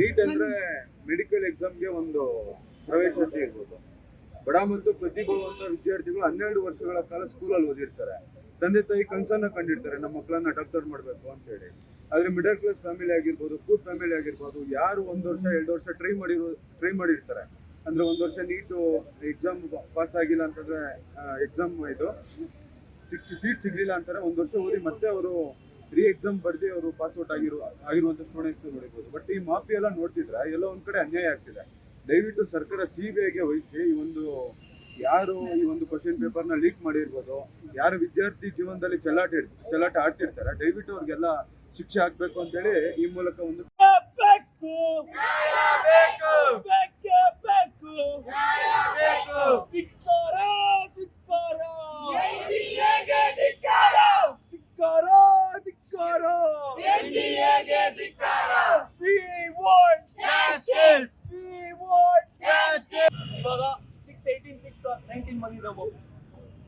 Neat ಅಂದ್ರೆ medical ಎಕ್ಸಾಮ್ಗೆ ಒಂದು ಪ್ರವೇಶಾತಿ ಇರ್ಬೋದು ಬಡ ಮತ್ತು ಪ್ರತಿಭಾವಂತ ವಿದ್ಯಾರ್ಥಿಗಳು ಹನ್ನೆರಡು ವರ್ಷಗಳ ಕಾಲ ಸ್ಕೂಲಲ್ಲಿ ಓದಿರ್ತಾರೆ. ತಂದೆ ತಾಯಿ ಕನ್ಸನ್ನ ಕಂಡಿರ್ತಾರೆ, ನಮ್ಮ ಮಕ್ಕಳನ್ನ ಡಾಕ್ಟರ್ ಮಾಡಬೇಕು ಅಂತ ಹೇಳಿ. ಆದ್ರೆ ಮಿಡಲ್ ಕ್ಲಾಸ್ ಫ್ಯಾಮಿಲಿ ಆಗಿರ್ಬೋದು ಪೂರ್ ಫ್ಯಾಮಿಲಿ ಆಗಿರ್ಬೋದು, ಯಾರು ಒಂದು ವರ್ಷ, ಎರಡು ವರ್ಷ ಟ್ರೈ ಮಾಡಿರೋ ಟ್ರೈ ಮಾಡಿರ್ತಾರೆ. ಅಂದ್ರೆ ಒಂದು ವರ್ಷ ನೀಟು ಎಕ್ಸಾಮ್ ಪಾಸ್ ಆಗಿಲ್ಲ ಅಂತಂದ್ರೆ ಎಕ್ಸಾಮ್ ಇದು. ಸಿಕ್ ಸೀಟ್ ಸಿಗ್ಲಿಲ್ಲ ಅಂತಾರೆ, ಒಂದು ವರ್ಷ ಓದಿ ಮತ್ತೆ ಅವರು ರೀ ಎಕ್ಸಾಮ್ ಬರ್ದಿ ಅವರು ಪಾಸ್ ಔಟ್ ಆಗಿರೋ ಆಗಿರುವಂತ ಸ್ಟೂಡೆಂಟ್ಸ್ ನೋಡಿರ್ಬೋದು. ಬಟ್ ಈ ಮಾಫಿ ಎಲ್ಲ ನೋಡ್ತಿದ್ರೆ ಎಲ್ಲ ಒಂದ್ ಕಡೆ ಅನ್ಯಾಯ ಆಗ್ತಿದೆ. ದಯವಿಟ್ಟು ಸರ್ಕಾರ ಸಿ ಬಿ ಐಗೆ ವಹಿಸಿ ಈ ಒಂದು ಯಾರು ಈ ಒಂದು ಕ್ವಶನ್ ಪೇಪರ್ನ ಲೀಕ್ ಮಾಡಿರ್ಬೋದು, ಯಾರು ವಿದ್ಯಾರ್ಥಿ ಜೀವನದಲ್ಲಿ ಚಲಾಟ ಚಲಾಟ ಆಡ್ತಿರ್ತಾರೆ, ದಯವಿಟ್ಟು ಅವ್ರಿಗೆಲ್ಲ ಶಿಕ್ಷೆ ಆಗ್ಬೇಕು ಅಂತೇಳಿ ಈ ಮೂಲಕ ಒಂದು ಸಿಕ್ಸ್ ನೈನ್ಟೀನ್ ಬಂದಿದ್ದಾವೆ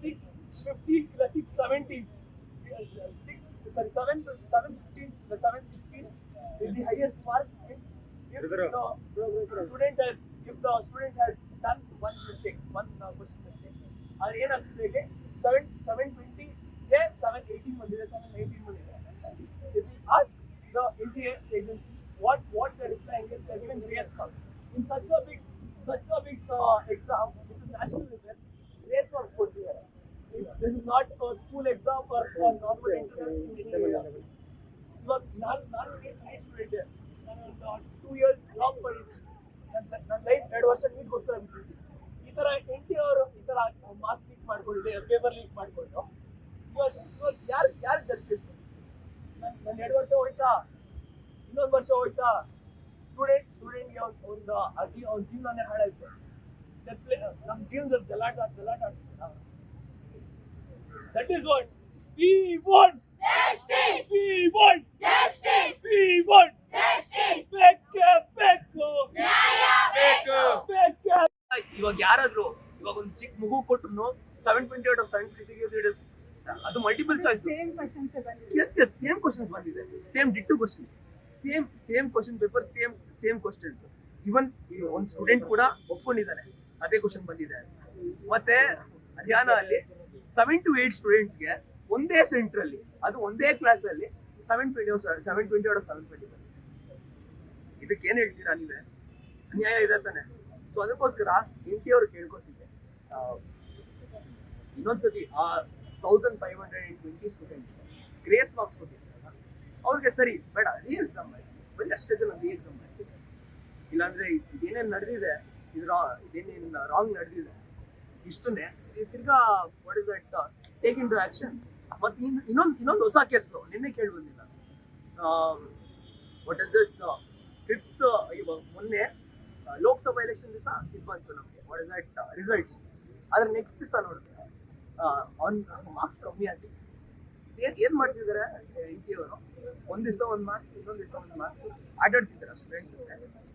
ಸಿಕ್ಸ್ ಫಿಫ್ಟಿ ಇಲ್ಲ six seventeen six sorry seven seven fifteen ಇಲ್ಲ seven sixteen is the highest mark if, if Brother. the student has if the student has done one mistake one uh, question mistake ಅದು ಏನಾಗ್ತದೆ ಇಲ್ಲಿ seven seven twenty ಗೆ seven eighteen ಬಂದಿದೆ seven eighteen ಬಂದಿದೆ if we ask the Indian agency what what they're replying is they're giving grace marks in such a big such a big uh, exam which is national this is not a school exam or, or normal entrance in any way. ಇವಾಗ ನಾನು ನಾನು NEET student ನಾನು ಒಂದು two years job ಮಾಡಿದ್ದೀನಿ ನನ್ನ ನನ್ನ life ಎರಡು ವರ್ಷ ನೀಟ್ಗೋಸ್ಕರ ಬಿಟ್ಟಿದ್ದೀನಿ ಈ ಥರ ಎನ್ ಟಿ ಅವರು ಈ ಥರ ಮಾರ್ಕ್ಸ್ ಲೀಕ್ ಮಾಡ್ಕೊಂಡಿದೆ ಪೇಪರ್ ಲೀಕ್ ಮಾಡಿಕೊಂಡು. ಇವಾಗ ಇವಾಗ ಯಾರು ಯಾರು ಜಸ್ಟಿಸ್ ನನ್ನ ನನ್ನ ಎರಡು ವರ್ಷ ಹೋಯ್ತಾ. ಇನ್ನೊಂದು ವರ್ಷ ಹೋಯ್ತಾ. ಸ್ಟೂಡೆಂಟ್ ಸ್ಟೂಡೆಂಟ್ಗೆ ಒಂದು ಅಜಿ ಅವ್ನ ಜೀವನನೇ ಹಾಳಾಯ್ತು. ನಮ್ಮ ಜೀವನದಲ್ಲಿ ಜಲಾಟ ಜಲಾಟ ಆಡ್ತಿದ್ದ that is what we want. Justice! We want. Justice! We want. Justice! ಬೇಕೇ ಬೇಕು ನ್ಯಾಯ ಬೇಕು! ಬೇಕೇ ಇವಾಗ ಯಾರಾದ್ರೂ ಇವಾಗ ಒಂದು ಚಿಕ್ಕ ಮಗು ಕೊಟ್ರು seven twenty out of seven twenty ಅದು multiple choice same S S same questions ಬಂದಿದೆ same ditto questions same same question paper same same questions even ಒಂದು ಸ್ಟೂಡೆಂಟ್ ಕೂಡ ಒಪ್ಕೊಂಡಿದ್ದಾನೆ ಅದೇ ಕ್ವಶನ್ ಬಂದಿದೆ ಮತ್ತೆ ಹರಿಯಾಣ ಅಲ್ಲಿ ಸೆವೆನ್ ಟು ಏಟ್ ಸ್ಟೂಡೆಂಟ್ಸ್ಗೆ ಒಂದೇ ಸೆಂಟರ್ ಅಲ್ಲಿ, ಅದು ಒಂದೇ ಕ್ಲಾಸ್ ಅಲ್ಲಿ seven twenty seven twenty out seven twenty ಇದಕ್ಕೆ ಏನ್ ಹೇಳ್ತೀರಾ ನೀವೇ? ಅನ್ಯಾಯ ಇದೆ ತಾನೆ ಸೊ ಅದಕ್ಕೋಸ್ಕರ ಎನ್ ಟಿ ಅವ್ರು ಕೇಳ್ಕೊತಿದ್ದೆ ಇನ್ನೊಂದ್ಸತಿ ಆ thousand five hundred and twenty student grace marks ಕೊಟ್ಟಿರ್ತಾರಲ್ಲ ಅವ್ರಿಗೆ ಸರಿ, ಬೇಡ ರೀ ಎಕ್ಸಾಮ್ ಮಾಡಿಸಿ. ಬರೀ ಅಷ್ಟೇ ಜನ ರೀ ಎಕ್ಸಾಮ್ ಮಾಡಿಸಿ. ಇಲ್ಲಾಂದ್ರೆ ಇದೇನೇನು ನಡೆದಿದೆ ಇದು ರಾ ಇದೇನೇನು ರಾಂಗ್ ನಡೆದಿದೆ ಇಷ್ಟನ್ನೇ ತಿರ್ಗಾ what is that take in to action ಮತ್ತು ಇನ್, ಇನ್ನೊಂದು ಇನ್ನೊಂದು ಹೊಸ ಕೇಸು ನಿನ್ನೆ ಕೇಳಿ ಬಂದಿಲ್ಲ ವಾಟ್ ಇಸ್ ದಿಸ್ ಫಿಫ್ತ್ ಇವಾಗ ಮೊನ್ನೆ ಲೋಕಸಭಾ ಎಲೆಕ್ಷನ್ ದಿವಸ ಇದು ಬಂತು ನಮಗೆ. ವಾಟ್ ಇಸ್ ದಟ್ ರಿಸಲ್ಟ್ ಆದ್ರೆ ನೆಕ್ಸ್ಟ್ ದಿವಸ ನೋಡಿದ್ರೆ ಅವ್ನ ಮಾರ್ಕ್ಸ್ ಕಮ್ಮಿ ಆಗಿದೆ ಏನ್ ಏನ್ ಮಾಡ್ತಿದ್ದಾರೆ ಅವರು? ಒಂದ್ ದಿವಸ ಒಂದ್ ಮಾರ್ಕ್ಸ್ ಇನ್ನೊಂದ್ ದಿವಸ ಒಂದ್ ಮಾರ್ಕ್ಸ್ ಆಟಾಡ್ತಿದ್ದಾರೆ ಸ್ಟೂಡೆಂಟ್ಸ್ ಜೊತೆ